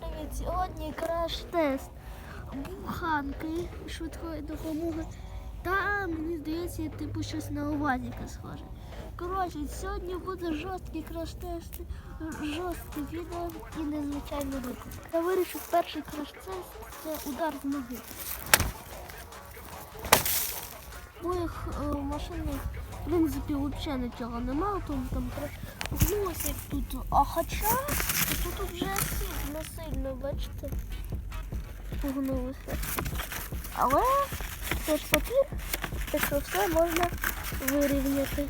привіт! Сьогодні краш-тест буханки швидкої допомоги. Та мені здається, я типу щось на УАЗіка схоже. Коротше, сьогодні буде жорсткий краш-тест, жорстке відео і незвичайний випуск. Я вирішив перший краш-тест це удар з ноги. Моїх е, машини, в принципі, взагалі нічого немає, тому там як тут. А хоча тут вже сильно сильно, бачите, погнулося. Але це ж папір, так що все можна вирівняти.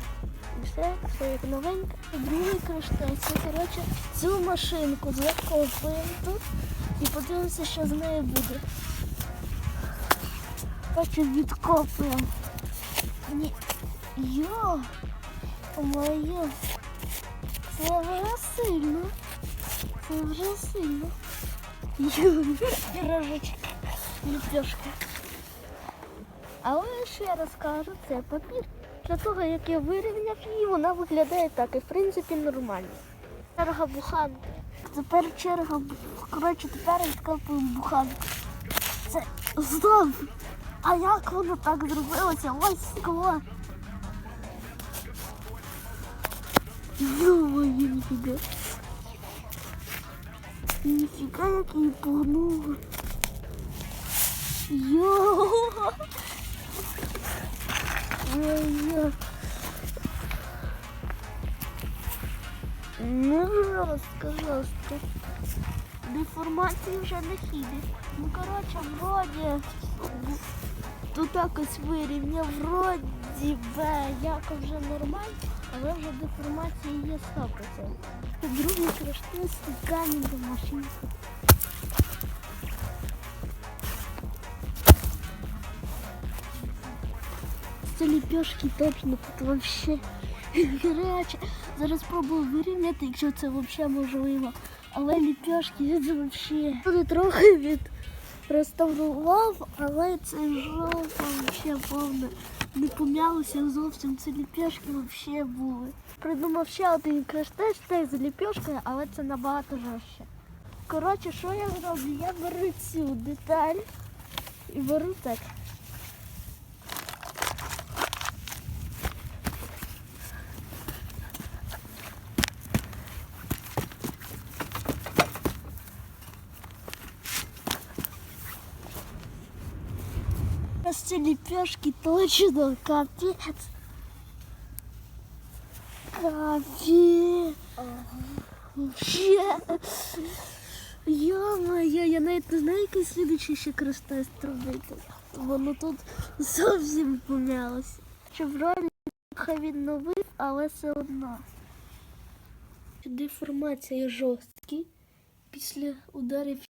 І все, все як новеньке. Другий кришталь. Це, коротше, цю машинку закопуємо тут і подивимося, що з нею буде. Коротше, відкопуємо. Ні. Йо! Моє. Це вже сильно. Це вже сильно. Пірожечки, ліпешки. Але ще раз кажу, це папір. Для того, як я вирівняв її, вона виглядає так і в принципі нормально. Черга буханки. Тепер черга, коротше, тепер відкопуємо буханку. Це знов. А як воно так зробилося? Ось скло. Ё-моё, ніфіга. Ніфіга, як її. Йо! Ой-ой. Ну, жорстко, жорстко. Деформації вже не хідить. Ну, коротше, вроді тут так ось вирівняв, вроді би, як вже нормально, але вже деформація є 100%. Другий з камінь до машинки. Це ліпешки точно тут вообще гаряче. Зараз спробую вирівняти, якщо це взагалі можливо. Але ліпешки це взагалі. Вони трохи від реставрував, але це жовто взагалі повне. Не пом'ялося зовсім. Це ліпешки взагалі були. Придумав ще один краш-тест теж з ліпешкою, але це набагато жорстче. Коротше, що я роблю? Я беру цю деталь і беру так. Ось ці ліпешки точно. Капець. Вообще. Йо-моє, я навіть не знаю, який слідуючий ще краш-тест робити. Воно тут зовсім пом'ялося. Шевроль хай відновив, але все одно. Деформація жорсткі. Після ударів